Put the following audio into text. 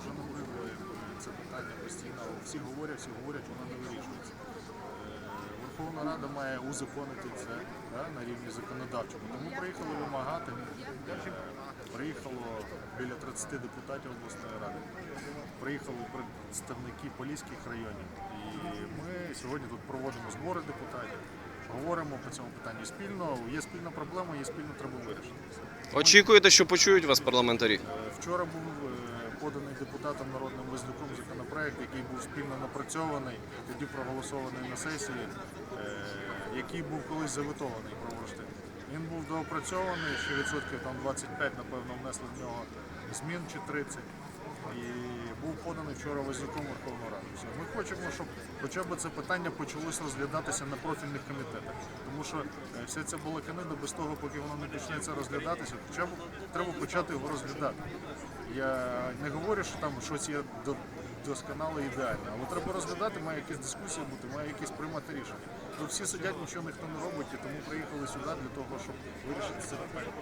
вже набридло якби, це питання постійно. Всі говорять, всі говорять, воно не вирішується. Е, Верховна Рада має узаконити це да, на рівні законодавчому. Тому приїхали вимагати. Е, Приїхало біля 30 депутатів обласної ради. Приїхали представники поліських районів. І ми сьогодні тут проводимо збори депутатів, говоримо по цьому питанню спільно. Є спільна проблема, є спільно треба вирішити. Очікуєте, що почують вас парламентарі? Е, Вчора був е, поданий депутатом народним визнаком законопроект, який був спільно напрацьований, тоді проголосований на сесії, е, який був колись заветований проводити. Він був доопрацьований, що відсотків там 25, напевно, внесли в нього змін чи 30. І був поданий вчора визнаком Верховної Ради. Ми хочемо, щоб хоча б це питання почалося розглядатися на профільних комітетах. Тому що е, вся ця балаканина без того, поки воно не почнеться розглядатися, хоча б треба почати його розглядати. Я не говорю, що там щось є досконало ідеальне, але треба розглядати, має якісь дискусії бути, має якісь приймати рішення. Тут всі сидять, нічого ніхто не робить, і тому приїхали сюди для того, щоб вирішити це питання.